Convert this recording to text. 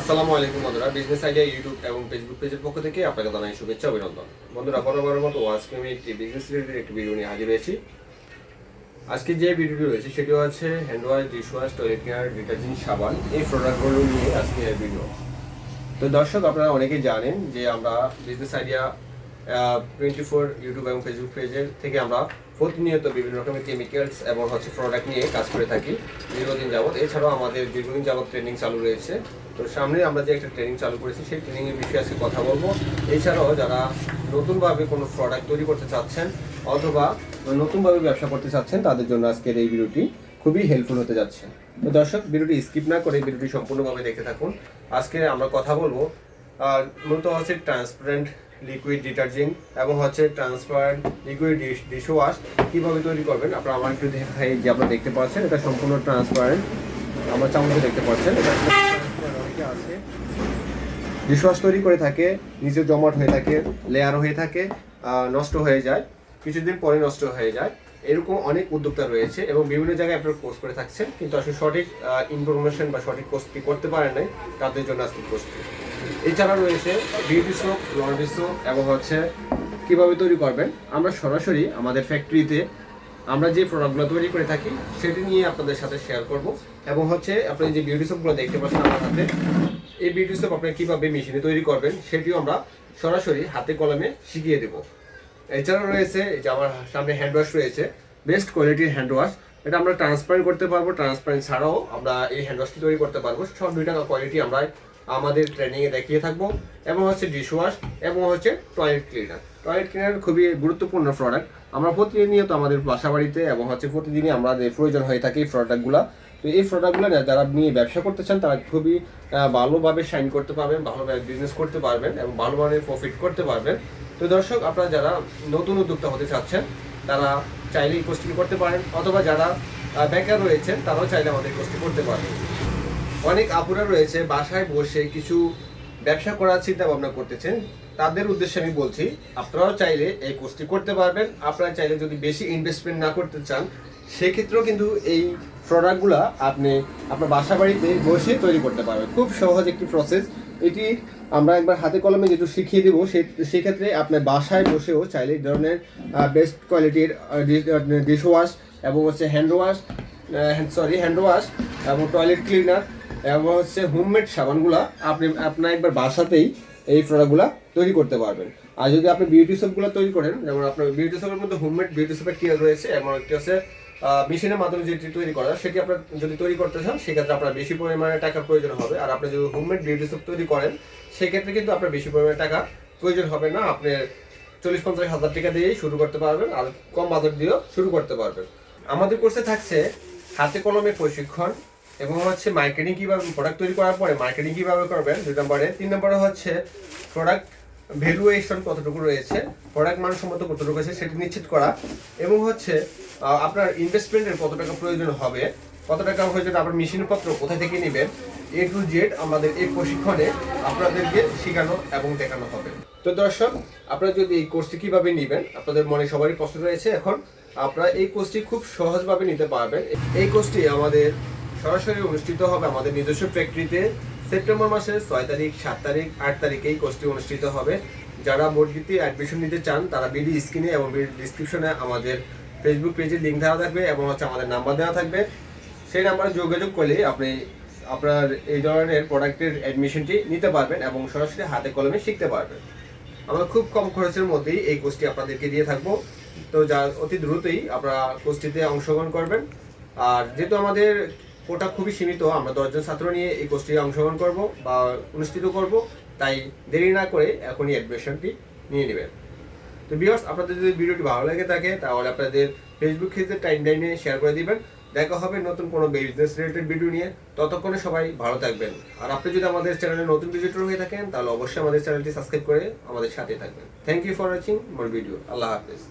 আসসালামু আলাইকুম বন্ধুরা বিজনেস আইডিয়া ইউটিউব এবং ফেসবুক পেজের পক্ষ থেকে আপনাকে জানাই শুভেচ্ছা অভিনন্দন। বন্ধুরা বরাবরের মতো আজকে আমি একটি বিজনেস রিলেটেড একটি ভিডিও নিয়ে হাজির হয়েছি। আজকে যে ভিডিওটি রয়েছে, সেটি হচ্ছে hand wash dish wash toilet cleaner detergent সাবান, এই প্রোডাক্টগুলো নিয়ে আজকে ভিডিও তো দর্শক, আপনারা অনেকেই জানেন যে আমরা business idea twenty four YouTube এবং ফেসবুক পেজের থেকে আমরা প্রতিনিয়ত বিভিন্ন রকমের কেমিক্যালস এবং হচ্ছে প্রোডাক্ট নিয়ে কাজ করে থাকি। দীর্ঘদিন যাবৎ। এছাড়াও আমাদের দীর্ঘদিন যাবৎ ট্রেনিং চালু রয়েছে। তো সামনে আমরা যে একটা ট্রেনিং চালু করেছি, সেই ট্রেনিংয়ের বিষয়ে আজকে কথা বলব। এছাড়াও যারা নতুনভাবে কোনো প্রোডাক্ট তৈরি করতে চাচ্ছেন অথবা নতুনভাবে ব্যবসা করতে চাচ্ছেন, তাদের জন্য আজকের এই ভিডিওটি খুবই হেল্পফুল হতে যাচ্ছে। তো দর্শক, ভিডিওটি স্কিপ না করে ভিডিওটি সম্পূর্ণভাবে দেখে থাকুন। আজকে আমরা কথা বলব আর মূলত হচ্ছে ট্রান্সপারেন্ট লিকুইড ডিটারজেন্ট এবং হচ্ছে ট্রান্সপারেন্ট লিকুইড ডিশ ওয়াশ কীভাবে তৈরি করবেন? আপনারা আমার একটু দেখাই যে আপনারা দেখতে পাচ্ছেন, এটা সম্পূর্ণ ট্রান্সপারেন্ট আমার চামচে দেখতে পাচ্ছেন, এটা আছে। ডিশওয়াশ তৈরি করে থাকে নিজে জমাট হয়ে থাকে লেয়ার হয়ে থাকে নষ্ট হয়ে যায়, কিছুদিন পরে নষ্ট হয়ে যায়। এরকম অনেক উদ্যোক্তা রয়েছে এবং বিভিন্ন জায়গায় আপনারা কোর্স করে থাকছেন, কিন্তু আসলে সঠিক ইনফরমেশন বা সঠিক কোর্সটি করতে পারেন নাই, তাদের জন্য আজকে কোর্সটি এছাড়া রয়েছে বিউটি সোপ লন্ড্রি সোপ এবং হচ্ছে কীভাবে তৈরি করবেন, আমরা সরাসরি আমাদের ফ্যাক্টরিতে আমরা যে প্রোডাক্টগুলো তৈরি করে থাকি, সেটি নিয়ে আপনাদের সাথে শেয়ার করব এবং হচ্ছে আপনি যে বিউটি সোপগুলো দেখতে পাচ্ছেন আমার হাতে, এই বিউটি সোপ আপনি কীভাবে মেশিনে তৈরি করবেন, সেটিও আমরা সরাসরি হাতে কলমে শিখিয়ে দেবো। এছাড়াও রয়েছে যে আমার সামনে হ্যান্ড ওয়াশ রয়েছে বেস্ট কোয়ালিটির হ্যান্ড ওয়াশ এটা আমরা ট্রান্সপারেন্ট করতে পারব ট্রান্সপারেন্ট ছাড়াও আমরা এই হ্যান্ড ওয়াশটি তৈরি করতে পারব, সব দুইটা কোয়ালিটি আমরা আমাদের ট্রেনিংয়ে দেখিয়ে থাকব। এবং হচ্ছে ডিশ ওয়াশ এবং হচ্ছে টয়লেট ক্লিনার টয়লেট ক্লিনার খুবই গুরুত্বপূর্ণ প্রোডাক্ট আমরা প্রতিনিয়ত আমাদের বাসা বাড়িতে এবং হচ্ছে প্রতিদিনই আমাদের প্রয়োজন হয়ে থাকে এই প্রোডাক্টগুলো তো এই প্রোডাক্টগুলো যারা নিয়ে ব্যবসা করতে চান, তারা খুবই ভালোভাবে শাইন করতে পারবেন, ভালোভাবে বিজনেস করতে পারবেন এবং ভালোভাবে প্রফিট করতে পারবেন। তো দর্শক, আপনারা যারা নতুন উদ্যোক্তা হতে চাচ্ছেন, তারা চাইলে এই কোর্সটি করতে পারেন। অথবা যারা বেকার রয়েছেন, তারাও চাইলে আমাদের এই কোর্সটি করতে পারেন অনেক আপুরা রয়েছে, বাসায় বসে কিছু ব্যবসা করার চিন্তা ভাবনা করতেছেন। তাদের উদ্দেশ্যে আমি বলছি, আপনারাও চাইলে এই কোর্সটি করতে পারবেন। আপনারা চাইলে যদি বেশি ইনভেস্টমেন্ট না করতে চান, সেক্ষেত্রেও কিন্তু এই প্রোডাক্টগুলো আপনি আপনার বাসা বাড়িতে বসে তৈরি করতে পারবেন। খুব সহজ একটি প্রসেস এটি আমরা একবার হাতে কলমে যেটু শিখিয়ে দেবো সেক্ষেত্রে আপনার বাসায় বসেও চাইলে এই ধরনের বেস্ট কোয়ালিটির ডিশ ওয়াশ এবং হচ্ছে hand wash sorry hand wash এবং টয়লেট ক্লিনার এবং হচ্ছে হোমমেড সাবানগুলো আপনি আপনার একবার বাসাতেই এই প্রোডাক্টগুলো তৈরি করতে পারবেন। আর যদি আপনি বিউটি সোপগুলো তৈরি করেন, যেমন আপনার বিউটি সোপের মধ্যে হোমমেড বিউটি সোপের টিয়ার রয়েছে, এবং একটি হচ্ছে মেশিনের মাধ্যমে যেটি তৈরি করা, সেটি আপনার যদি তৈরি করতে চান, সেক্ষেত্রে আপনার বেশি পরিমাণে টাকার প্রয়োজন হবে। আর আপনি যদি হোমমেড বিউটি সোপ তৈরি করেন, সেক্ষেত্রে কিন্তু আপনার বেশি পরিমাণে টাকা প্রয়োজন হবে না। আপনি চল্লিশ পঞ্চাশ হাজার টাকা দিয়েই শুরু করতে পারবেন, আর কম বাজেট দিয়েও শুরু করতে পারবেন। আমাদের কোর্সে থাকছে হাতে কলমে প্রশিক্ষণ এবং হচ্ছে মার্কেটিং কীভাবে প্রোডাক্ট তৈরি করার পরে মার্কেটিং কীভাবে করবেন, দুই নম্বরে। তিন নম্বরে হচ্ছে প্রোডাক্ট ভ্যালুয়েশন কতটুকু রয়েছে প্রোডাক্ট মানসম্মত কতটুকু আছে সেটি নিশ্চিত করা। এবং হচ্ছে আপনার ইনভেস্টমেন্টের কত টাকা প্রয়োজন হবে, কত টাকা প্রয়োজন আপনার মেশিনপত্র কোথা থেকে নেবেন এ টু জেড আমাদের এই প্রশিক্ষণে আপনাদেরকে শেখানো এবং দেখানো হবে। তো দর্শক, আপনারা যদি এই কোর্সটি কীভাবে নেবেন, আপনাদের মনে সবারই প্রশ্ন রয়েছে। এখন আপনারা এই কোর্সটি খুব সহজভাবে নিতে পারবেন। এই কোর্সটি আমাদের সরাসরি অনুষ্ঠিত হবে আমাদের নিজস্ব ফ্যাক্টরিতে সেপ্টেম্বর মাসের ছয় তারিখ, সাত তারিখ, আট তারিখে এই কোর্সটি অনুষ্ঠিত হবে। যারা ভর্তিতে অ্যাডমিশন নিতে চান, তারা বিডি স্ক্রিনে এবং বিডি ডিসক্রিপশনে আমাদের ফেসবুক পেজের লিঙ্ক দেওয়া থাকবে এবং হচ্ছে আমাদের নাম্বার দেওয়া থাকবে। সেই নাম্বারে যোগাযোগ করলে আপনি আপনার এই ধরনের প্রোডাক্টের অ্যাডমিশনটি নিতে পারবেন এবং সরাসরি হাতে কলমে শিখতে পারবেন। আমরা খুব কম খরচের মধ্যেই এই কোর্সটি আপনাদেরকে দিয়ে থাকব। তো যা অতি দ্রুতই আপনারা কোর্সটিতে অংশগ্রহণ করবেন। আর যেহেতু আমাদের কোটা খুবই সীমিত। আমরা দশজন ছাত্র নিয়ে এই কোর্সটি অংশগ্রহণ করব বা অনুষ্ঠিত করব, তাই দেরি না করে এখনই অ্যাডমিশনটি নিয়ে নেবেন। তো বিয়ার্স আপনাদের যদি ভিডিওটি ভালো লাগে থাকে, তাহলে আপনাদের ফেসবুক পেজে টাইম লাইনে শেয়ার করে দিবেন। দেখা হবে নতুন কোনো বিজনেস রিলেটেড ভিডিও নিয়ে। ততক্ষণে সবাই ভালো থাকবেন। আর আপনি যদি আমাদের চ্যানেলে নতুন ভিজিটর হয়ে থাকেন, তাহলে অবশ্যই আমাদের চ্যানেলটি সাবস্ক্রাইব করে আমাদের সাথে থাকবেন। Thank you for watching more video আল্লাহ হাফেজ।